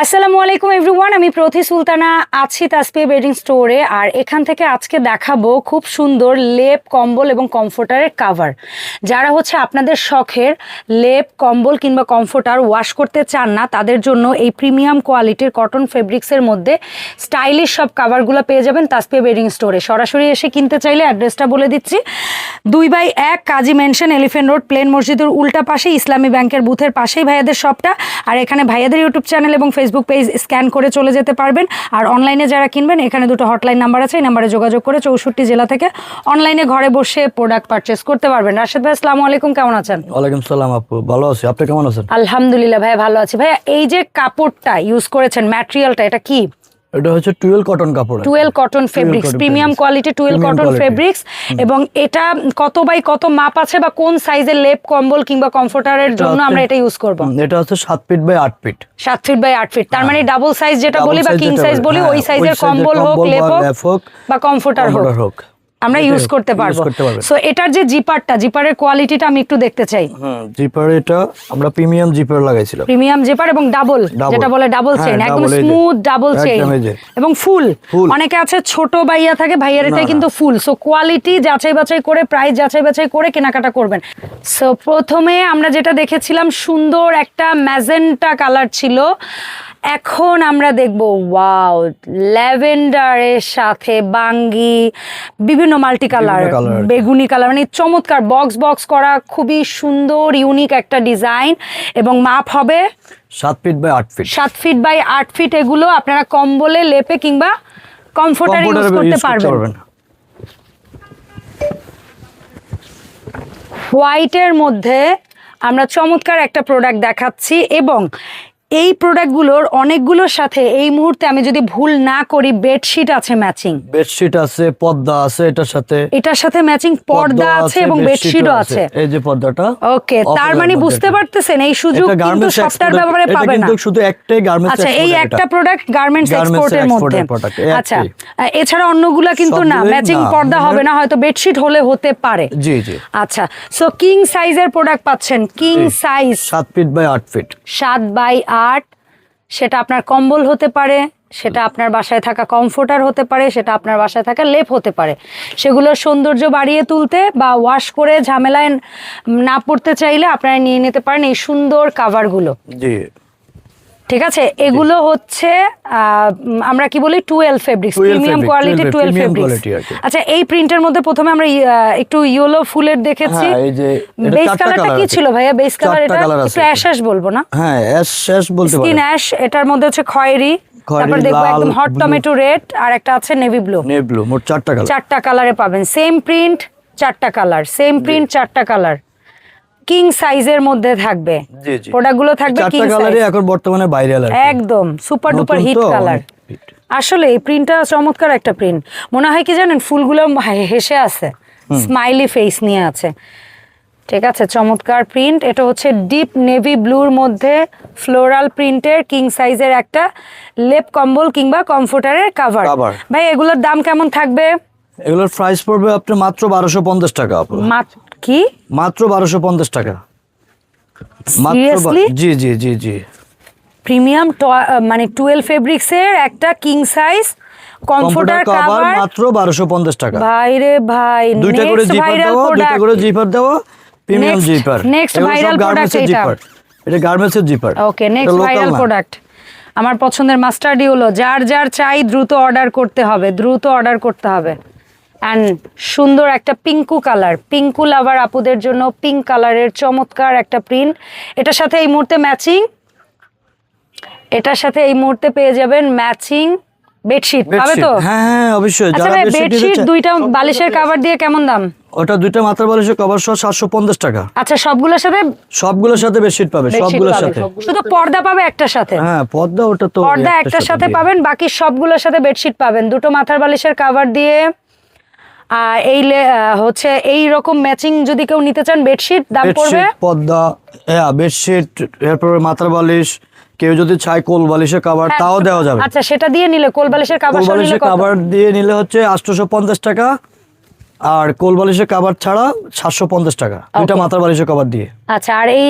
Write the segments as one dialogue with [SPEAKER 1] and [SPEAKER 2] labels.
[SPEAKER 1] আসসালামু আলাইকুম এভরিওয়ান আমি প্রতি সুলতানা, আছি তাসপিয়া বেডিং স্টোরে আর এখান থেকে আজকে দেখাবো খুব সুন্দর লেপ কম্বল এবং কমফোর্টারের কাভার যারা হচ্ছে আপনাদের শখের লেপ কম্বল কিংবা কমফোর্টার ওয়াশ করতে চান না, তাদের জন্য এই প্রিমিয়াম কোয়ালিটির কটন ফেব্রিক্সের মধ্যে স্টাইলিশ সব কাভারগুলো পেয়ে যাবেন তাসপিয়া বেডিং স্টোরে সরাসরি এসে কিনতে চাইলে অ্যাড্রেসটা বলে দিচ্ছি। দুই বাই এক, কাজী মেনশন এলিফেন্ট রোড প্লেন মসজিদের উল্টা পাশে, ইসলামী ব্যাংকের বুথের পাশেই ভাইয়াদের শপটা আর এখানে ভাইয়াদের ইউটিউব চ্যানেল এবং ফেসবুক পেজ স্ক্যান করে চলে যেতে পারবেন। আর অনলাইনে যারা কিনবেন এখানে দুটো হটলাইন নাম্বার আছে এই নাম্বারে যোগাযোগ করে চৌষট্টি জেলা থেকে অনলাইনে ঘরে বসে প্রোডাক্ট পারচেস করতে পারবেন। রাশেদ ভাই আসসালামু আলাইকুম কেমন আছেন?
[SPEAKER 2] ওয়ালাইকুম সালাম আপু ভালো আছি। আপনি কেমন আছেন?
[SPEAKER 1] আলহামদুলিল্লাহ ভাই ভালো আছি। ভাই এই যে কাপড়টা ইউজ করেছেন ম্যাটেরিয়ালটা এটা কি?
[SPEAKER 2] এটা হচ্ছে টুয়েল কটন কাপড়
[SPEAKER 1] twill cotton fabrics premium quality twill cotton fabrics এবং এটা কত বাই কত মাপ আছে বা কোন সাইজের লেপ কম্বল কিংবা কমফোর্টারের জন্য আমরা এটা ইউজ করব।
[SPEAKER 2] এটা হচ্ছে সাত ফিট বাই আট ফিট
[SPEAKER 1] সাত ফিট বাই আট ফিট তার মানে ডাবল সাইজ যেটা বলি বা কিং সাইজ
[SPEAKER 2] বলি। হ্যাঁ,
[SPEAKER 1] ওই সাইজের কম্বল হোক লেপ হোক বা কমফোর্টার হোক। আমরা ইউজ করতে পারব। সো এটার যে জিপারটা জিপারের কোয়ালিটিটা আমি একটু দেখতে চাই।
[SPEAKER 2] জিপার এটা আমরা প্রিমিয়াম জিপার লাগাইছিলাম।
[SPEAKER 1] প্রিমিয়াম জিপার এবং ডাবল যেটা বলে ডাবল
[SPEAKER 2] হ্যাঁ,
[SPEAKER 1] চেইন একদম। Smooth double chain. এবং ফুল অনেকে আছে ছোট ভাইয়া থাকে ভাইয়ার এটাই কিন্তু ফুল সো কোয়ালিটি যাচাই বাছাই করে প্রাইস যাচাই বাছাই করে কেনাকাটা করবেন। সো প্রথমে আমরা যেটা দেখেছিলাম সুন্দর একটা ম্যাজেন্টা কালার ছিল। এখন আমরা দেখব ওয়াও ল্যাভেন্ডারের সাথে বাঙ্গি বিভিন্ন মাল্টি কালার। বেগুনি কালার মানে চমৎকার বক্স বক্স করা খুবই সুন্দর ইউনিক একটা ডিজাইন এবং মাপ হবে
[SPEAKER 2] সাত ফিট বাই আট ফিট
[SPEAKER 1] সাত ফিট বাই আট ফিট এগুলো আপনারা কম্বলে লেপে কিংবা কমফোর্টার ইউজ করতে পারবেন। হোয়াইটের মধ্যে আমরা চমৎকার একটা প্রোডাক্ট দেখাচ্ছি এবং এই প্রোডাক্টগুলোর অনেকগুলোর সাথে এই মুহূর্তে আমি যদি ভুল না করি বেডশিট আছে ম্যাচিং
[SPEAKER 2] বেডশিট আছে পর্দা আছে এটার সাথে।
[SPEAKER 1] এটার সাথে ম্যাচিং পর্দা আছে এবং বেডশিটও আছে।
[SPEAKER 2] এই যে পর্দাটা
[SPEAKER 1] ওকে তার মানে বুঝতে পারতেছেন এই সুযোগ কিন্তু সবটার ব্যাপারে
[SPEAKER 2] এটা
[SPEAKER 1] পাবে না।
[SPEAKER 2] কিন্তু শুধু একটাই গার্মেন্টস
[SPEAKER 1] আচ্ছা এই একটা প্রোডাক্ট গার্মেন্টস এক্সপোর্টের মধ্যে। আচ্ছা এছাড়া অন্যগুলা কিন্তু না ম্যাচিং পর্দা
[SPEAKER 2] মানে-
[SPEAKER 1] হবে না হয়তো বেডশিট হলে হতে পারে।
[SPEAKER 2] জি জি।
[SPEAKER 1] আচ্ছা সো কিং সাইজের প্রোডাক্ট পাচ্ছেন কিং সাইজ
[SPEAKER 2] সাত ফিট বাই আট ফিট
[SPEAKER 1] সাত বাই আট সেটা আপনার কম্বল হতে পারে, সেটা আপনার বাসায় থাকা কমফোর্টার হতে পারে, সেটা আপনার বাসায় থাকা লেপ হতে পারে। সেগুলোর সৌন্দর্য বাড়িয়ে তুলতে বা ওয়াশ করে ঝামেলায় না পড়তে চাইলে আপনারা নিয়ে নিতে পারেন এই সুন্দর কাভারগুলো
[SPEAKER 2] জি।
[SPEAKER 1] ঠিক আছে? এগুলো হচ্ছে আমরা কি বলি? Twelve fabrics premium quality
[SPEAKER 2] 12
[SPEAKER 1] twelve fabrics. আচ্ছা এই প্রিন্টের মধ্যে প্রথমে আমরা একটু ইয়েলো ফুলের দেখেছি।
[SPEAKER 2] হ্যাঁ, এই যে
[SPEAKER 1] বেস কালারটা
[SPEAKER 2] colour
[SPEAKER 1] কি ছিল ভাইয়া? বেস কালার এটা একটু অ্যাশ অ্যাশ বলব না?
[SPEAKER 2] হ্যাঁ অ্যাশ শেষ বলতে
[SPEAKER 1] স্কিন
[SPEAKER 2] পারেন।
[SPEAKER 1] অ্যাশ এটার মধ্যে হচ্ছে খয়েরি তারপর দেখব একদম হট টমেটো রেড আর একটা আছে নেভি ব্লু
[SPEAKER 2] নে ব্লু মোট চারটা কালার
[SPEAKER 1] চারটা কালারে পাবেন। সেম প্রিন্ট চারটা কালার সেম প্রিন্ট চারটা কালার কিং সাইজের মধ্যে থাকবে। প্রোডাক্টগুলো থাকবে কিং
[SPEAKER 2] কালারই এখন বর্তমানে ভাইরাল
[SPEAKER 1] একদম সুপার ডুপার হিট কালার আসলে এই প্রিন্টটা চমৎকার একটা প্রিন্ট মনে হয় কি জানেন ফুলগুলো হেসে আছে। স্মাইলি ফেস নিয়ে আছে। ঠিক আছে চমৎকার প্রিন্ট এটা হচ্ছে ডিপ নেভি ব্লুর মধ্যে ফ্লোরাল প্রিন্টের কিং সাইজের একটা লেপ কম্বল কিংবা কমফোর্টারের কাভার ভাই এগুলোর দাম কেমন থাকবে?
[SPEAKER 2] এগুলোর প্রাইস পড়বে আপনার মাত্র বারোশো পঞ্চাশ টাকা আপু।
[SPEAKER 1] মাত- কি?
[SPEAKER 2] মাত্র বারোশো পঞ্চাশ টাকা? জি জি জি জি।
[SPEAKER 1] প্রিমিয়াম মানে টুয়েলভ ফেব্রিক্সের একটা কিং সাইজ কমফোর্টার
[SPEAKER 2] কভার মাত্র বারোশো পঞ্চাশ টাকা।
[SPEAKER 1] ভাই রে ভাই
[SPEAKER 2] দুইটা করে
[SPEAKER 1] নেক্সট
[SPEAKER 2] জিপার
[SPEAKER 1] ভাইরাল
[SPEAKER 2] দুইটা করে zipper premium zipper
[SPEAKER 1] next viral product এটা।
[SPEAKER 2] এটা গার্মেন্টস এর zipper
[SPEAKER 1] okay next viral product আমার পছন্দের মাস্টার্ডি হলো যার যার চাই দ্রুত অর্ডার করতে হবে দ্রুত অর্ডার করতে হবে। অ্যান্ড সুন্দর একটা পিঙ্কু কালার পিঙ্কু লাভার আপুদের জন্য পিঙ্ক কালারের চমৎকার একটা প্রিন্ট এটার সাথে এই মুহূর্তে ম্যাচিং এটার সাথে এই মুহূর্তে পেয়ে যাবেন ম্যাচিং বেডশিট পাবে তো?
[SPEAKER 2] হ্যাঁ হ্যাঁ অবশ্যই।
[SPEAKER 1] আচ্ছা ভাই
[SPEAKER 2] বেডশিট চায়-
[SPEAKER 1] দুইটা বালিশের কাভার দিয়ে কেমন দাম?
[SPEAKER 2] ওটা দুইটা মাথার বালিশের কভার সহ সাতশো পঞ্চাশ টাকা।
[SPEAKER 1] আচ্ছা সবগুলোর সাথে?
[SPEAKER 2] সবগুলোর সাথে বেডশিট পাবে সবগুলোর সাথে।
[SPEAKER 1] শুধু পর্দা পাবে একটার সাথে?
[SPEAKER 2] হ্যাঁ পর্দা ওটা তো
[SPEAKER 1] পর্দা
[SPEAKER 2] একটার
[SPEAKER 1] সাথে পাবেন বাকি সবগুলোর সাথে বেডশিট পাবেন। দুটো মাথার বালিশের কাভার দিয়ে আর এই হচ্ছে এই রকম ম্যাচিং যদি কেউ নিতে চান বেডশিট দাম পড়বে?
[SPEAKER 2] বেডশিট পর্দা হ্যাঁ বেডশিট এরপরে মাথার বালিশ কেউ যদি চায় কোল বালিশের কাভার তাও দেওয়া যাবে।
[SPEAKER 1] আচ্ছা সেটা দিয়ে নিলে কোল বালিশের কাভার
[SPEAKER 2] বালিশের কাভার দিয়ে নিলে হচ্ছে আটশোশো পঞ্চাশ টাকা আর কোল বালিশের কাবার ছাড়া সাতশো পঞ্চাশ টাকা। দুইটা মাথার বালিশের কাবার দিয়ে।
[SPEAKER 1] আচ্ছা আর এই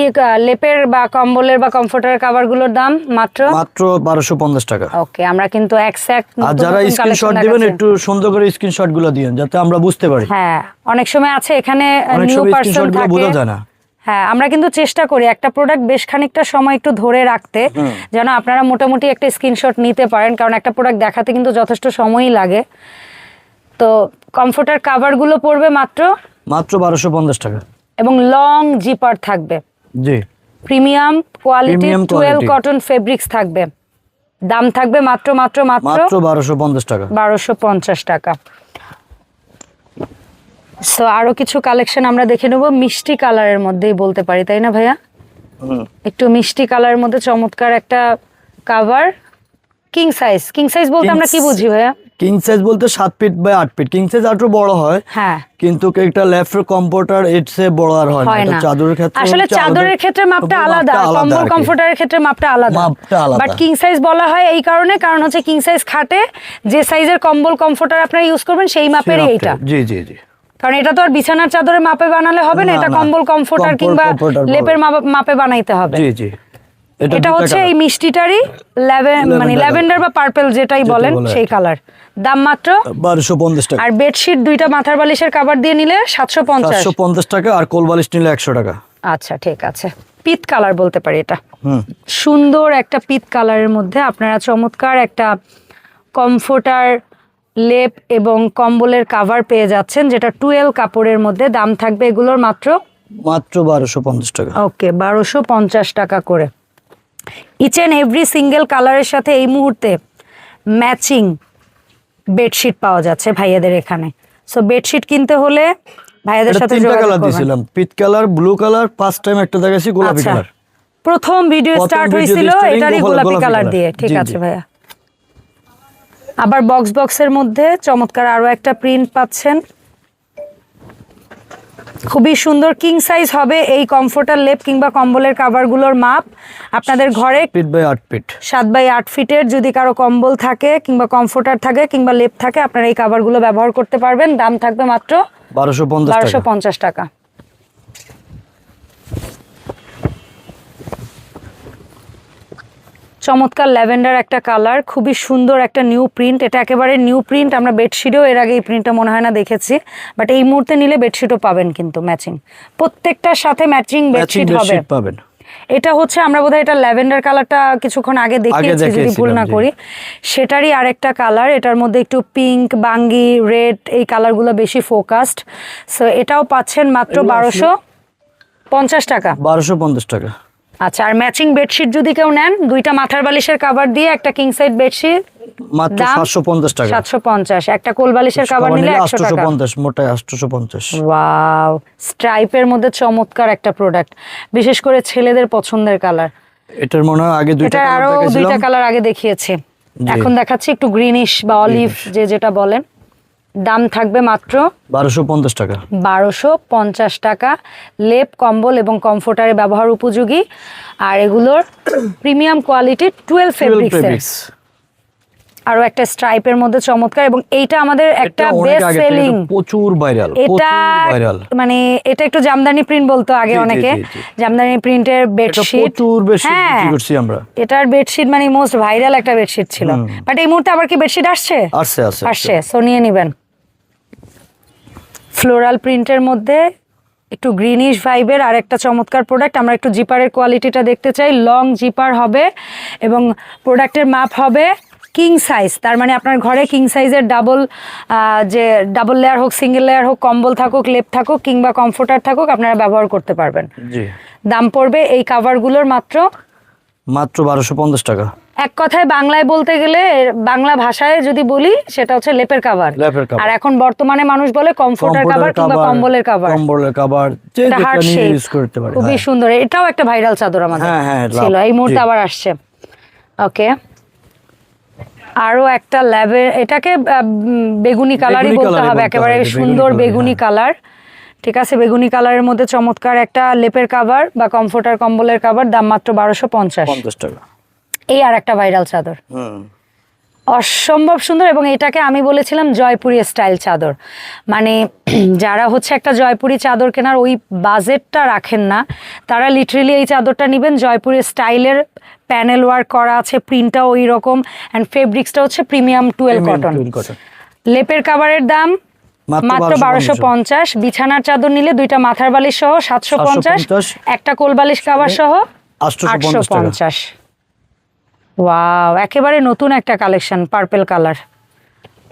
[SPEAKER 1] লেপের বা কম্বলের বা কমফোর্টারের কাভারগুলোর দাম মাত্র?
[SPEAKER 2] মাত্র বারোশো পঞ্চাশ টাকা।
[SPEAKER 1] ওকে আমরা কিন্তু
[SPEAKER 2] আর যারা স্ক্রিনশট দিবেন একটু সুন্দর করে স্ক্রিনশটগুলো দিবেন যাতে আমরা বুঝতে পারি।
[SPEAKER 1] হ্যাঁ অনেক সময় আছে এখানে নিউ পার্সন থাকে।
[SPEAKER 2] বোঝা যায় না।
[SPEAKER 1] হ্যাঁ আমরা কিন্তু চেষ্টা করি একটা প্রোডাক্ট বেশ খানিকটা সময় একটু ধরে রাখতে যেন আপনারা মোটামুটি একটা স্ক্রিনশট নিতে পারেন কারণ একটা প্রোডাক্ট দেখাতে কিন্তু যথেষ্ট সময়ই লাগে। তো কমফোর্টার কাভারগুলো পড়বে মাত্র?
[SPEAKER 2] মাত্র বারোশো পঞ্চাশ টাকা।
[SPEAKER 1] এবং লং জিপার থাকবে।
[SPEAKER 2] জি।
[SPEAKER 1] Premium quality twelve. Cotton fabrics থাকবে। দাম থাকবে মাত্র মাত্র মাত্র?
[SPEAKER 2] মাত্র বারোশো পঞ্চাশ টাকা।
[SPEAKER 1] বারোশো পঞ্চাশ টাকা। সো আরও কিছু কালেকশন আমরা দেখে নেব। মিষ্টি কালারের মধ্যেই বলতে পারি তাই না ভাইয়া? একটু মিষ্টি কালারের মধ্যে চমৎকার একটা cover king size king size বলতে আমরা কি বুঝি ভাইয়া?
[SPEAKER 2] কিং সাইজ বলতে সাত ফিট বাই আট ফিট কিং সাইজ আরও বড় হয়
[SPEAKER 1] হ্যাঁ।
[SPEAKER 2] কিন্তু একটা লেফট কম্পিউটার এর চেয়ে বড় আর হয় না। এটা চাদরের ক্ষেত্রে
[SPEAKER 1] আসলে চাদরের ক্ষেত্রে মাপটা আলাদা কম্বল কমফোর্টারের ক্ষেত্রে মাপটা আলাদা।
[SPEAKER 2] মাপটা আলাদা।
[SPEAKER 1] বাট কিং সাইজ বলা হয় এই কারণে কারণ হচ্ছে কিং সাইজ খাটে যে সাইজের কম্বল কমফোর্টার আপনারা ইউজ করবেন সেই মাপেরই
[SPEAKER 2] সেই
[SPEAKER 1] এইটা।
[SPEAKER 2] জি জি জি।
[SPEAKER 1] কারণ এটা তো আর বিছানার চাদরের মাপে বানালে হবে না এটা কম্বল কমফোর্টার কিংবা লেপের মাপ- মাপে বানাইতে হবে।
[SPEAKER 2] জি জি।
[SPEAKER 1] এটা হচ্ছে এই মিষ্টিটারই মানে ল্যাভেন্ডার বা পার্পল যেটাই বলেন সেই কালার দাম মাত্র
[SPEAKER 2] বারোশো পঞ্চাশ টাকা।
[SPEAKER 1] আর বেডশিট দুইটা মাথার বালিশের কাভার দিয়ে নিলে সাতশো পঞ্চাশ।
[SPEAKER 2] পঞ্চাশ টাকা আর কোল বালিশ নিলে একশো টাকা।
[SPEAKER 1] আচ্ছা ঠিক আছে। পিত কালার বলতে পারি এটা। সুন্দর একটা পিত কালারের মধ্যে আপনারা চমৎকার একটা কমফোর্টার লেপ এবং কম্বলের কাভার পেয়ে যাচ্ছেন যেটা টুয়েলভ কাপড়ের মধ্যে দাম থাকবে এগুলোর মাত্র?
[SPEAKER 2] মাত্র বারোশো পঞ্চাশ টাকা।
[SPEAKER 1] ওকে বারোশো পঞ্চাশ টাকা করে। ইচ অ্যান্ড এভরি সিঙ্গেল কালারের সাথে এই মুহূর্তে ম্যাচিং বেডশিট পাওয়া যাচ্ছে ভাইয়াদের এখানে। সো বেডশিট কিনতে হলে ভাইয়াদের সাথে
[SPEAKER 2] তিনটা কালার
[SPEAKER 1] দিছিলাম
[SPEAKER 2] দিয়েছিলাম পিট colour blue colour first time একটা দেখাইছি গোলাপি
[SPEAKER 1] আচ্ছা।
[SPEAKER 2] কালার
[SPEAKER 1] প্রথম ভিডিও স্টার্ট
[SPEAKER 2] হইছিল
[SPEAKER 1] হয়েছিল এটারই গোলাপি কালার দিয়ে। ঠিক আছে ভাইয়া। আবার বক্স বক্সের মধ্যে চমৎকার আরও একটা প্রিন্ট পাচ্ছেন। খুবই সুন্দর কিং সাইজ হবে এই কমফোর্টার লেপ কিংবা কম্বলের কাভারগুলোর মাপ। আপনাদের ঘরে
[SPEAKER 2] বাই আট ফিট
[SPEAKER 1] সাত বাই আট ফিটের যদি কারও কম্বল থাকে কিংবা কমফোর্টার থাকে কিংবা লেপ থাকে আপনারা এই কাভারগুলো ব্যবহার করতে পারবেন। দাম থাকবে মাত্র
[SPEAKER 2] বারোশো পঞ্চাশ টাকা
[SPEAKER 1] পঞ্চাশ টাকা চমৎকার ল্যাভেন্ডার একটা কালার খুবই সুন্দর একটা নিউ প্রিন্ট। এটা একেবারে নিউ প্রিন্ট আমরা বেডশিটেও এর আগে এই প্রিন্টটা মনে হয় না দেখেছি বাট এই মুহূর্তে নিলে বেডশিটও পাবেন কিন্তু ম্যাচিং। প্রত্যেকটার সাথে ম্যাচিং বেডশিট হবে।
[SPEAKER 2] পাবেন।
[SPEAKER 1] এটা হচ্ছে আমরা বোধহয় এটা ল্যাভেন্ডার কালারটা কিছুক্ষণ আগে দেখিয়েছি যদি ভুল না করি। সেটারই আরেকটা কালার এটার মধ্যে একটু পিঙ্ক বাঙ্গি রেড এই কালারগুলো বেশি ফোকাসড। সো এটাও পাচ্ছেন মাত্র বারোশো পঞ্চাশ টাকা।
[SPEAKER 2] বারোশো পঞ্চাশ টাকা।
[SPEAKER 1] আচ্ছা আর ম্যাচিং বেডশিট যদি কেউ নেন দুইটা মাথার বালিশের কাভার দিয়ে একটা কিং সাইড বেডশিট
[SPEAKER 2] মাত্র টাকা।
[SPEAKER 1] একটা কোল বালিশের কাভার নিলে টাকা। ওয়াও স্ট্রাইপের মধ্যে চমৎকার একটা প্রোডাক্ট বিশেষ করে ছেলেদের পছন্দের কালার
[SPEAKER 2] এটার মনে হয় আগে দুইটা কালার
[SPEAKER 1] আরও দুইটা কালার আগে দেখিয়েছে। এখন দেখাচ্ছি একটু গ্রিনিশ বা অলিভ যে যেটা বলেন দাম থাকবে মাত্র
[SPEAKER 2] বারোশো পঞ্চাশ টাকা।
[SPEAKER 1] বারোশো পঞ্চাশ টাকা। লেপ কম্বল এবং কমফোর্টারে ব্যবহার উপযোগী। আর এগুলোর প্রিমিয়াম কোয়ালিটি টুয়েলভ
[SPEAKER 2] ফেব্রিক্স।
[SPEAKER 1] আরও একটা স্ট্রাইপের মধ্যে চমৎকার এবং এইটা আমাদের একটা বেস্ট সেলিং
[SPEAKER 2] প্রচুর ভাইরাল
[SPEAKER 1] এটা মানে এটা একটু জামদানি প্রিন্ট বলতো আগে অনেকে। জামদানি প্রিন্টের বেডশিট
[SPEAKER 2] প্রচুর বেশি
[SPEAKER 1] হ্যাঁ।
[SPEAKER 2] বিক্রি করছি আমরা।
[SPEAKER 1] এটার বেডশিট মানে মোস্ট ভাইরাল একটা বেডশিট ছিল। বাট এই মুহূর্তে আবার কি বেডশিট আসছে?
[SPEAKER 2] আসছে আসছে
[SPEAKER 1] আসছে। সো নিয়ে নেবেন। ফ্লোরাল প্রিন্টের মধ্যে একটু গ্রিনিশ ভাইবের আর একটা চমৎকার প্রোডাক্ট আমরা একটু জিপারের কোয়ালিটিটা দেখতে চাই। লং জিপার হবে এবং প্রোডাক্টের মাপ হবে কিং সাইজ তার মানে আপনার ঘরে কিং সাইজের ডাবল যে ডাবল লেয়ার হোক সিঙ্গেল লেয়ার হোক কম্বল থাকুক লেপ থাকুক কিংবা কমফোর্টার থাকুক আপনারা ব্যবহার করতে পারবেন। দাম পড়বে এই কাভারগুলোর মাত্র
[SPEAKER 2] মাত্র বারোশো পঞ্চাশ টাকা।
[SPEAKER 1] এক কথায় বাংলায় বলতে গেলে বাংলা ভাষায় যদি বলি সেটা হচ্ছে লেপের কাভার
[SPEAKER 2] লেপের।
[SPEAKER 1] আর এখন বর্তমানে মানুষ বলে কমফোর্টার কাভার কিংবা কম্বলের কাভার
[SPEAKER 2] কম্বলের কাভার যে যেটা
[SPEAKER 1] হার্ড
[SPEAKER 2] নিয়ে
[SPEAKER 1] শেপ
[SPEAKER 2] ইউজ করতে পারে।
[SPEAKER 1] খুবই
[SPEAKER 2] হ্যাঁ।
[SPEAKER 1] সুন্দর। এটাও একটা ভাইরাল চাদর আমাদের
[SPEAKER 2] হ্যাঁ, হ্যাঁ,
[SPEAKER 1] ছিল। এই মুহূর্তে আবার আসছে। ওকে আরও একটা ল্যাবে এটাকে বেগুনি কালারই বলতে হবে। একেবারে সুন্দর বেগুনি। কালার ঠিক আছে বেগুনি কালারের মধ্যে চমৎকার একটা লেপের কাভার বা কমফোর্টার কম্বলের কাভার দাম মাত্র বারোশো পঞ্চাশ।
[SPEAKER 2] টাকা।
[SPEAKER 1] এই আর একটা ভাইরাল চাদর। অসম্ভব সুন্দর এবং এটাকে আমি বলেছিলাম জয়পুরি স্টাইল চাদর। মানে যারা হচ্ছে একটা জয়পুরি চাদর কেনার ওই বাজেটটা রাখেন না তারা লিটারেলি এই চাদরটা নেবেন। জয়পুরি স্টাইলের প্যানেল ওয়ার্ক করা আছে প্রিন্টটাও ওই রকম অ্যান্ড ফেব্রিক্সটা হচ্ছে প্রিমিয়াম টুয়েলভ কটন লেপের কাভারের দাম
[SPEAKER 2] মাত্র
[SPEAKER 1] মাত্র
[SPEAKER 2] 1250
[SPEAKER 1] বারোশো পঞ্চাশ। বিছানার চাদর নিলে দুইটা মাথার বালিশ সহ সাতশো পঞ্চাশ।
[SPEAKER 2] 750
[SPEAKER 1] একটা কোলবালিশ কাবার সহ আটশো পঞ্চাশ ওয়াও একেবারে নতুন একটা কালেকশন পার্পল কালার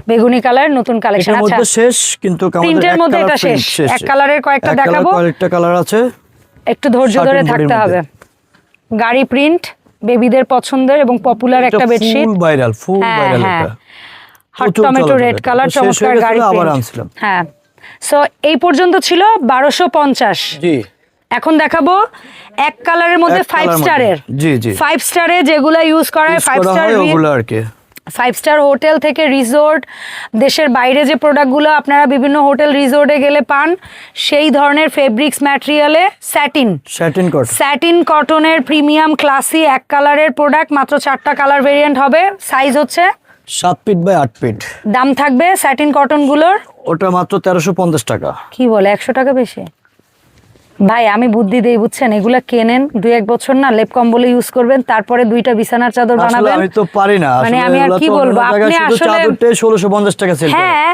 [SPEAKER 1] বেগুনি কালার নতুন কালেকশন আচ্ছা
[SPEAKER 2] শেষ কিন্তু
[SPEAKER 1] প্রিন্টের মধ্যে এটা শেষ। এক কালারের কয়েকটা দেখাবো।
[SPEAKER 2] কয়েকটা কালার আছে।
[SPEAKER 1] একটু ধৈর্য ধরে থাকতে হবে। গাড়ি প্রিন্ট বেবিদের পছন্দের এবং পপুলার একটা bedsheet
[SPEAKER 2] full viral full viral. এটা।
[SPEAKER 1] হট টমেটো রেড কালার চমৎকার গাড়ি হ্যাঁ। সো এই পর্যন্ত ছিল বারোশো পঞ্চাশ। এখন দেখাবো এক কালারের মধ্যে ফাইভ স্টারের
[SPEAKER 2] জি, জি।
[SPEAKER 1] ফাইভ স্টারে যেগুলো ইউজ করা হয় ফাইভ স্টার
[SPEAKER 2] আর কি।
[SPEAKER 1] ফাইভ স্টার হোটেল থেকে রিসোর্ট দেশের বাইরে যে প্রোডাক্টগুলো আপনারা বিভিন্ন হোটেল রিসোর্টে গেলে পান সেই ধরনের ফেব্রিক্স ম্যাটেরিয়ালে স্যাটিন
[SPEAKER 2] স্যাটিন কটন
[SPEAKER 1] স্যাটিন কটনের প্রিমিয়াম ক্লাসি এক কালারের প্রোডাক্ট মাত্র চারটা কালার ভেরিয়েন্ট হবে। সাইজ হচ্ছে
[SPEAKER 2] সাত ফিট বাই আট ফিট।
[SPEAKER 1] দাম থাকবে স্যাটিন কটনগুলোর
[SPEAKER 2] ওটা মাত্র তেরোশো পঞ্চাশ টাকা।
[SPEAKER 1] কি বলে একশো টাকা বেশি? ভাই আমি বুদ্ধি দেই বুঝছেন? এগুলা কেনেন দুই এক বছর না লেপ কম্বলে ইউজ করবেন তারপরে দুইটা বিছানার চাদর বানাবেন।
[SPEAKER 2] আমি তো পারি না।
[SPEAKER 1] মানে আমি আর কি বলব? আপনি আসলে
[SPEAKER 2] চাদরটাই ষোলোশো পঞ্চাশ টাকা সেল
[SPEAKER 1] হ্যাঁ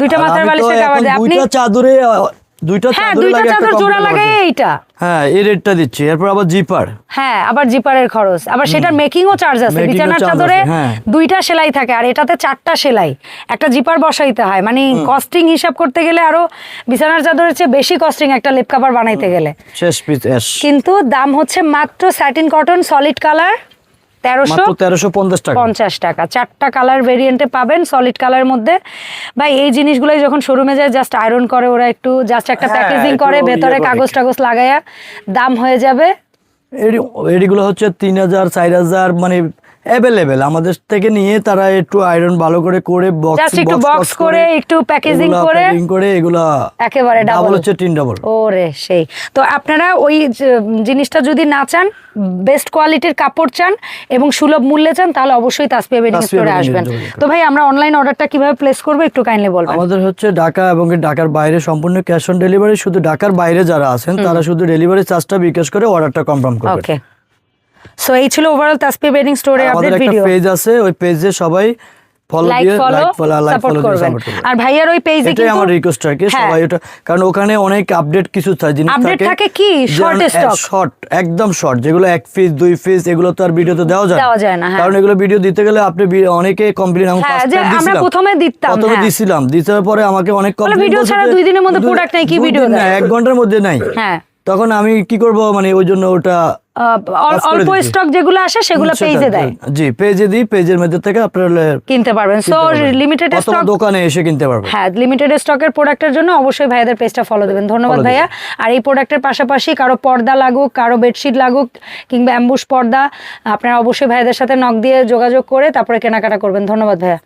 [SPEAKER 1] দুইটা মাথার বালিশের কাভার আপনি
[SPEAKER 2] দুইটা চাদরে দুইটা
[SPEAKER 1] হ্যাঁ
[SPEAKER 2] চাদরে
[SPEAKER 1] দুইটা চাদর জোড়া লাগে এইটা।
[SPEAKER 2] হ্যাঁ এই রেটটা দিচ্ছি। এরপর আবার জিপার।
[SPEAKER 1] হ্যাঁ আবার জিপারের খরচ। আবার সেটার মেকিংও চার্জ আছে। বিছানার চাদরে। দুইটা সেলাই থাকে আর এটাতে চারটা সেলাই। একটা জিপার বসাইতে হয়। মানে কস্টিং হিসাব করতে গেলে আরও বিছানার চাদরের চেয়ে বেশি কস্টিং একটা লেপ কাভার বানাইতে গেলে। কিন্তু দাম হচ্ছে মাত্র স্যাটিন কটন সলিড কালার তেরোশো
[SPEAKER 2] পঞ্চাশ টাকা।
[SPEAKER 1] পঞ্চাশ টাকা। চারটা কালার ভেরিয়েন্টে পাবেন সলিড কালার মধ্যে। ভাই এই জিনিসগুলোই যখন শোরুমে যায় জাস্ট আয়রন করে ওরা একটু জাস্ট একটা প্যাকেজিং করে
[SPEAKER 2] ইয়ে
[SPEAKER 1] ভেতরে কাগজ টাগজ লাগাইয়া দাম হয়ে যাবে।
[SPEAKER 2] এডি- এডিগুলো হচ্ছে তিন হাজার চার হাজার মানে অ্যাভেলেবেল আমাদের থেকে নিয়ে তারা একটু আয়রন ভালো করে করে বক্স
[SPEAKER 1] একটু বক্স করে একটু প্যাকেজিং করে
[SPEAKER 2] করে এগুলা
[SPEAKER 1] একেবারে
[SPEAKER 2] ডাবল হচ্ছে তিন ডাবল
[SPEAKER 1] ওরে সেই। তো আপনারা ওই জিনিসটা যদি না চান বেস্ট কোয়ালিটির কাপড় চান এবং সুলভ মূল্যে চান তাহলে অবশ্যই তাসপিয়া বেডিং স্টোরে আসবেন। তো ভাই আমরা অনলাইন অর্ডারটা কীভাবে প্লেস করব একটু কাইন্ডলি বলবেন?
[SPEAKER 2] আমাদের হচ্ছে ঢাকা এবং ঢাকার বাইরে সম্পূর্ণ ক্যাশ অন ডেলিভারি শুধু ঢাকার বাইরে যারা আছেন তারা শুধু ডেলিভারি চার্জটা বিকাশ করে অর্ডারটা কনফার্ম করবে
[SPEAKER 1] ওকে সো এই ছিল ওভারঅল তাসপিয়া বেডিং স্টোরে
[SPEAKER 2] আমাদের
[SPEAKER 1] আপডেট ভিডিও
[SPEAKER 2] পেজ আছে ওই পেজে সবাই ফলো দিয়ে লাইক ফলো লাইক ফলো
[SPEAKER 1] করবেন আর ভাইয়ার ওই পেজে কিন্তু
[SPEAKER 2] আমার রিকোয়েস্ট
[SPEAKER 1] হ্যাঁ।
[SPEAKER 2] সবাই ওটা কারণ ওখানে অনেক আপডেট কিছু থাকে জিনিস থাকে
[SPEAKER 1] থাকে কি? Short stock।
[SPEAKER 2] শর্ট একদম শর্ট যেগুলো এক পিস দুই পিস এগুলো তো আর ভিডিওতে দেওয়া যায়।
[SPEAKER 1] দেওয়া যায় না, হ্যাঁ।
[SPEAKER 2] কারণ এগুলো ভিডিও দিতে গেলে আপনি অনেকে কমপ্লেন আমি
[SPEAKER 1] হ্যাঁ,
[SPEAKER 2] ফার্স্ট টাইম
[SPEAKER 1] আমরা
[SPEAKER 2] দিছিলাম
[SPEAKER 1] প্রথমে দিতাম,
[SPEAKER 2] প্রথমে। দিছিলাম দিতে পরে আমাকে অনেক কমপ্লেন
[SPEAKER 1] video ছাড়া দুই দিনের মধ্যে product নাই, কি video
[SPEAKER 2] না এক ঘণ্টার মধ্যে নাই
[SPEAKER 1] হ্যাঁ।
[SPEAKER 2] তখন আমি কি করব মানে ওই জন্য ওটা
[SPEAKER 1] অল্প স্টক যেগুলো আসে সেগুলো পেজে দেয়।
[SPEAKER 2] জি পেজে দিই পেজের মধ্যে থেকে আপনারা
[SPEAKER 1] কিনতে পারবেন। সো লিমিটেড স্টক
[SPEAKER 2] দোকানে এসে কিনতে পারবেন।
[SPEAKER 1] হ্যাঁ লিমিটেড স্টকের প্রোডাক্টের জন্য অবশ্যই ভাইয়াদের পেজটা ফলো দেবেন। ধন্যবাদ ভাইয়া। আর এই প্রোডাক্টের পাশাপাশি কারও পর্দা লাগুক কারও বেডশিট লাগুক কিংবা অ্যাম্বুশ পর্দা আপনারা অবশ্যই ভাইয়াদের সাথে নক দিয়ে যোগাযোগ করে তারপরে কেনাকাটা করবেন। ধন্যবাদ ভাইয়া।